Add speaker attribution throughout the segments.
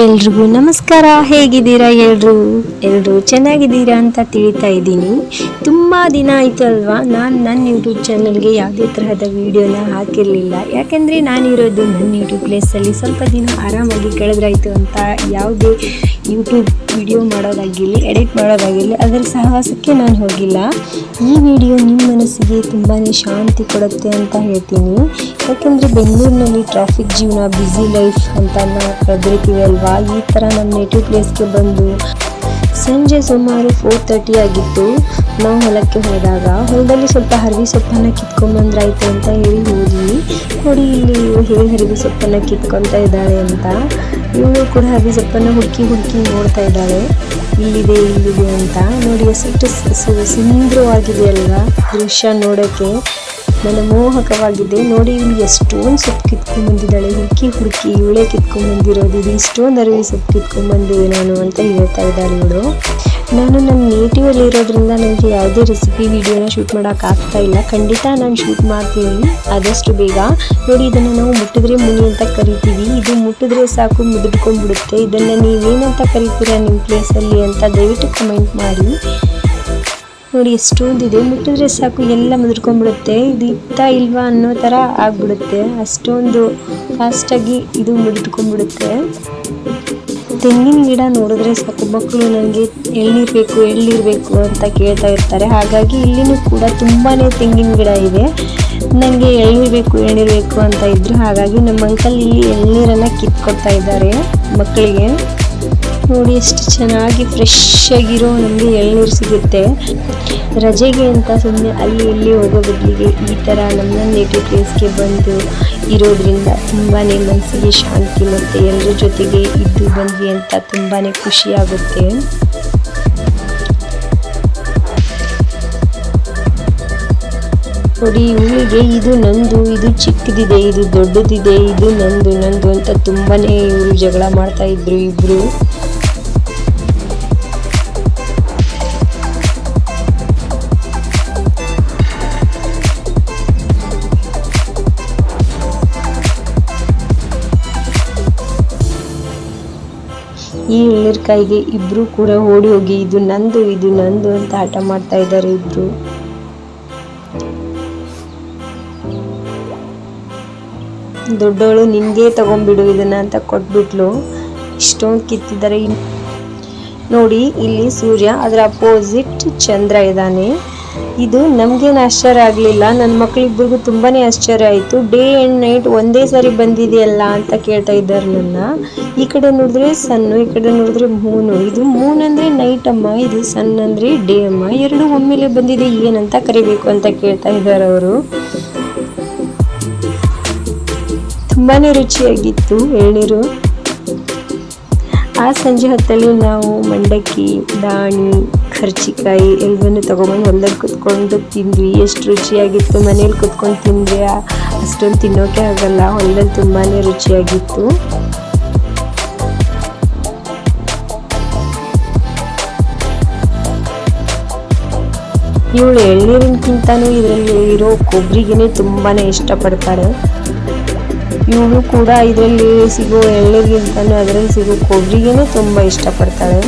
Speaker 1: ಎಲ್ರಿಗೂ ನಮಸ್ಕಾರ. ಹೇಗಿದ್ದೀರಾ ಎಲ್ರು? ಎಲ್ರು ಚೆನ್ನಾಗಿದ್ದೀರಾ ಅಂತ ತಿಳಿತಾ ಇದ್ದೀನಿ. ತುಂಬ ದಿನ ಆಯಿತು ಅಲ್ವಾ ನಾನು ನನ್ನ ಯೂಟ್ಯೂಬ್ ಚಾನಲ್ಗೆ ಯಾವುದೇ ತರಹದ ವೀಡಿಯೋನ ಹಾಕಿರಲಿಲ್ಲ. ಯಾಕೆಂದರೆ ನಾನಿರೋದು ನನ್ನ ಯೂಟ್ಯೂಬ್ ಪ್ಲೇಸಲ್ಲಿ ಸ್ವಲ್ಪ ದಿನ ಆರಾಮಾಗಿ ಕಳೆದ್ರಾಯಿತು ಅಂತ ಯಾವುದೇ ಯೂಟ್ಯೂಬ್ ವಿಡಿಯೋ ಮಾಡೋದಾಗಿರಲಿ ಎಡಿಟ್ ಮಾಡೋದಾಗಿರಲಿ, ಅದರ ಸಹವಾಸಕ್ಕೆ ನಾನು ಹೋಗಿಲ್ಲ. ಈ ವಿಡಿಯೋ ನಿಮ್ಮ ಮನಸ್ಸಿಗೆ ತುಂಬಾ ಶಾಂತಿ ಕೊಡುತ್ತೆ ಅಂತ ಹೇಳ್ತೀನಿ. ಯಾಕೆಂದರೆ ಬೆಂಗಳೂರಿನಲ್ಲಿ ಟ್ರಾಫಿಕ್ ಜೀವನ ಬ್ಯುಸಿ ಲೈಫ್ ಅಂತ ನಾವು ಕರೆದಿರ್ತೀವಿ ಅಲ್ವಾ ಈ ಥರ ನಮ್ಮ ನೇಟಿವ್ ಪ್ಲೇಸ್ಗೆ ಬಂದು ಸಂಜೆ ಸುಮಾರು ಫೋರ್ ತರ್ಟಿ ಆಗಿತ್ತು. ನಾವು ಹೊಲಕ್ಕೆ ಹೋದಾಗ ಹೊಲದಲ್ಲಿ ಸ್ವಲ್ಪ ಹರಿವಿ ಸೊಪ್ಪನ್ನು ಕಿತ್ಕೊಂಬಂದ್ರಾಯ್ತು ಅಂತ ಹೇಳಿ ಹೋದ್ವಿ. ನೋಡಿ ಇಲ್ಲಿ ಹೇಳಿ ಹರಿವಿ ಸೊಪ್ಪನ್ನು ಕಿತ್ಕೊಂತ ಇದ್ದಾಳೆ ಅಂತ. ಇವಳು ಕೂಡ ಹರಿವಿ ಸೊಪ್ಪನ್ನು ಹುಡುಕಿ ಹುಡುಕಿ ನೋಡ್ತಾ ಇದ್ದಾಳೆ. ಇಲ್ಲಿದೆ ಇಲ್ಲಿದೆ ಅಂತ. ನೋಡಿ, ಎಷ್ಟು ಸುಂದರವಾಗಿದೆ ಅಲ್ವಾ ದೃಶ್ಯ ನೋಡೋಕ್ಕೆ ಮನಮೋಹಕವಾಗಿದೆ ನೋಡಿ ಇವಳು ಎಷ್ಟೊಂದು ಸೊಪ್ಪು ಕಿತ್ಕೊಂಡ್ ಬಂದಿದ್ದಾಳೆ. ಹುಡುಕಿ ಹುಡುಕಿ, ಇವಳೆ ಕಿತ್ಕೊಂಡ್ ಬಂದಿರೋದು. ಇದು ಇಷ್ಟೊಂದು ಅರಿವಿ ಸೊಪ್ಪು ಕಿತ್ಕೊಂಡ್ ಬಂದಿವೆ ನಾನು ಅಂತ ಹೇಳ್ತಾ ಇದ್ದಾಳೆ ಇವಳು ನಾನು ನನ್ನ ನೇಟಿವಲ್ಲಿ ಇರೋದ್ರಿಂದ ನನಗೆ ಯಾವುದೇ ರೆಸಿಪಿ ವಿಡಿಯೋನ ಶೂಟ್ ಮಾಡೋಕೆ ಆಗ್ತಾ ಇಲ್ಲ. ಖಂಡಿತ ನಾನು ಶೂಟ್ ಮಾಡ್ತೀನಿ. ಆದಷ್ಟು ಬೇಗ. ನೋಡಿ, ಇದನ್ನು ನಾವು ಮುಟ್ಟಿದ್ರೆ ಮುನಿ ಅಂತ ಕರಿತೀವಿ. ಇದು ಮುಟ್ಟಿದ್ರೆ ಸಾಕು, ಮುದುಡ್ಕೊಂಡ್ಬಿಡುತ್ತೆ. ಇದನ್ನು ನೀವೇನಂತ ಕರಿತೀರಾ ನಿಮ್ಮ ಪ್ಲೇಸಲ್ಲಿ ಅಂತ ದಯವಿಟ್ಟು ಕಮೆಂಟ್ ಮಾಡಿ. ನೋಡಿ, ಎಷ್ಟೊಂದಿದೆ. ಮುಟ್ಟಿದ್ರೆ ಸಾಕು, ಎಲ್ಲ ಮುದುರ್ಕೊಂಡ್ಬಿಡುತ್ತೆ. ಇದು ಇತ್ತಾ ಇಲ್ವಾ ಅನ್ನೋ ಥರ ಆಗ್ಬಿಡುತ್ತೆ. ಅಷ್ಟೊಂದು ಫಾಸ್ಟಾಗಿ ಇದು ಮುದುಡ್ಕೊಂಡ್ಬಿಡುತ್ತೆ ತೆಂಗಿನ ಗಿಡ ನೋಡಿದ್ರೆ ಸಾಕು ಮಕ್ಕಳು ನನಗೆ ಎಳ್ನೀರು ಬೇಕು ಎಳ್ನೀರು ಬೇಕು ಅಂತ ಕೇಳ್ತಾ ಇರ್ತಾರೆ. ಹಾಗಾಗಿ ಇಲ್ಲಿನೂ ಕೂಡ ತುಂಬಾ ತೆಂಗಿನ ಗಿಡ ಇದೆ. ನನಗೆ ಎಳ್ನೀರು ಬೇಕು ಎಳ್ನೀರು ಬೇಕು ಅಂತ ಇದ್ರು. ಹಾಗಾಗಿ ನಮ್ಮ ಅಂಕಲ್ ಇಲ್ಲಿ ಎಳ್ನೀರನ್ನು ಕಿತ್ಕೊಡ್ತಾ ಇದ್ದಾರೆ ಮಕ್ಕಳಿಗೆ. ನೋಡಿ ಎಷ್ಟು ಚೆನ್ನಾಗಿ ಫ್ರೆಶ್ ಆಗಿರೋ ನಮಗೆ ಎಳ್ನೀರು ಸಿಗುತ್ತೆ. ರಜೆಗೆ ಅಂತ ಸುಮ್ಮನೆ ಅಲ್ಲಿ ಇಲ್ಲಿ ಹೋಗೋ ಬದಲಿಗೆ ಈ ಥರ ನಮ್ಮ ನೇಟಿವ್ ಪ್ಲೇಸ್ಗೆ ಬಂದು ಇರೋದ್ರಿಂದ ತುಂಬಾ ಮನಸ್ಸಿಗೆ ಶಾಂತಿ ಮತ್ತು ಎಲ್ಲರ ಜೊತೆಗೆ ಇದ್ದು ಬಂದ್ವಿ ಅಂತ ತುಂಬಾ ಖುಷಿ ಆಗುತ್ತೆ. ನೋಡಿ ಇವಳಿಗೆ ಇದು ನಂದು, ಇದು ಚಿಕ್ಕದಿದೆ, ಇದು ದೊಡ್ಡದಿದೆ, ಇದು ನಂದು ನಂದು ಅಂತ ತುಂಬಾ ಇವರು ಜಗಳ ಮಾಡ್ತಾ ಇದ್ರು ಇಬ್ರು. ಈ ಎಳ್ನೀರ್ಕಾಯಿಗೆ ಇಬ್ರು ಕೂಡ ಓಡಿ ಹೋಗಿ, ಇದು ನಂದು ಇದು ನಂದು ಅಂತ ಆಟ ಮಾಡ್ತಾ ಇದ್ದಾರೆ ಇಬ್ರು. ದೊಡ್ಡವಳು ನಿಮ್ಗೆ ತಗೊಂಡ್ಬಿಡು ಇದನ್ನ ಅಂತ ಕೊಟ್ಬಿಟ್ಲು. ಇಷ್ಟೊಂದು ಕಿತ್ತಿದ್ದಾರೆ ನೋಡಿ, ಇಲ್ಲಿ ಸೂರ್ಯ, ಅದರ ಅಪೋಸಿಟ್ ಚಂದ್ರ ಇದ್ದಾನೆ. ಇದು ನಮಗೇನು ಆಶ್ಚರ್ಯ ಆಗಲಿಲ್ಲ. ನನ್ನ ಮಕ್ಕಳಿಬ್ಬರಿಗೂ ತುಂಬಾನೇ ಆಶ್ಚರ್ಯ ಆಯಿತು. ಡೇ ಆ್ಯಂಡ್ ನೈಟ್ ಒಂದೇ ಸಾರಿ ಬಂದಿದೆಯಲ್ಲ ಅಂತ ಕೇಳ್ತಾ ಇದ್ದಾರೆ ನನ್ನ. ಈ ಕಡೆ ನೋಡಿದ್ರೆ ಸನ್ನು ಈ ಕಡೆ ನೋಡಿದ್ರೆ ಮೂನು ಇದು ಮೂನ್ ಅಂದರೆ ನೈಟ್ ಅಮ್ಮ, ಇದು ಸನ್ ಅಂದರೆ ಡೇ ಅಮ್ಮ. ಎರಡು ಒಮ್ಮೆಲೆ ಬಂದಿದೆ, ಏನಂತ ಕರಿಬೇಕು ಅಂತ ಕೇಳ್ತಾ ಇದ್ದಾರೆ ಅವರು. ತುಂಬಾನೇ ರುಚಿಯಾಗಿತ್ತು ಎಳ್ನೀರು ಆ ಸಂಜೆ ಹೊತ್ತಲ್ಲಿ ನಾವು ಮಂಡಕ್ಕಿ, ದಾಣಿ ಖರ್ಚಿಕಾಯಿ ಎಲ್ಲವನ್ನೂ ತಗೊಂಬಂದು ಹೊಲದಲ್ಲಿ ಕುತ್ಕೊಂಡು ತಿಂದ್ವಿ. ಎಷ್ಟು ರುಚಿಯಾಗಿತ್ತು ಮನೇಲಿ ಕುತ್ಕೊಂಡು ತಿಂದ್ವಿ ಅಷ್ಟೊಂದು ತಿನ್ನೋಕೆ ಆಗಲ್ಲ. ಹೊಲದಲ್ಲಿ ತುಂಬಾ ರುಚಿಯಾಗಿತ್ತು. ಇವಳು ಎಳ್ನೀರಿನಕ್ಕಿಂತನೂ ಇದರಲ್ಲಿ ಇರೋ ಕೊಬ್ಬರಿಗೇನೆ ತುಂಬಾ ಇಷ್ಟಪಡ್ತಾಳೆ ಇವಳು ಕೂಡ ಇದರಲ್ಲಿ ಸಿಗೋ ಎಳ್ನೀರಿಗಿಂತನೂ ಅದರಲ್ಲಿ ಸಿಗೋ ಕೊಬ್ಬರಿಗೇನೆ ತುಂಬ ಇಷ್ಟಪಡ್ತಾಳೆ.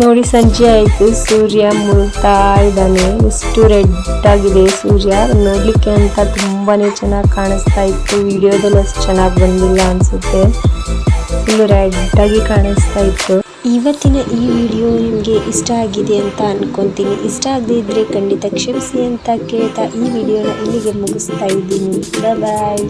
Speaker 1: ನೋಡಿ, ಸಂಜೆ ಆಯಿತು. ಸೂರ್ಯ ಮುಳ್ತಾ ಇದ್ದಾನೆ. ಎಷ್ಟು ರೆಡ್ ಆಗಿದೆ ಸೂರ್ಯ. ನೋಡಲಿಕ್ಕೆ ಅಂತ ತುಂಬಾನೇ ಚೆನ್ನಾಗಿ ಕಾಣಿಸ್ತಾ ಇತ್ತು. ವಿಡಿಯೋದಲ್ಲಿ ಅಷ್ಟು ಚೆನ್ನಾಗಿ ಬಂದಿಲ್ಲ ಅನ್ಸುತ್ತೆ. ಫುಲ್ ರೆಡ್ ಆಗಿ ಕಾಣಿಸ್ತಾ ಇತ್ತು. ಇವತ್ತಿನ ಈ ವಿಡಿಯೋ ನಿಮಗೆ ಇಷ್ಟ ಆಗಿದೆ ಅಂತ ಅನ್ಕೊಂತೀನಿ. ಇಷ್ಟ ಆಗದೇ ಖಂಡಿತ ಕ್ಷಮಿಸಿ ಅಂತ ಕೇಳ್ತಾ ಈ ವಿಡಿಯೋನ ಇಲ್ಲಿಗೆ ಮುಗಿಸ್ತಾ ಇದ್ದೀನಿ. ಬಾಯ್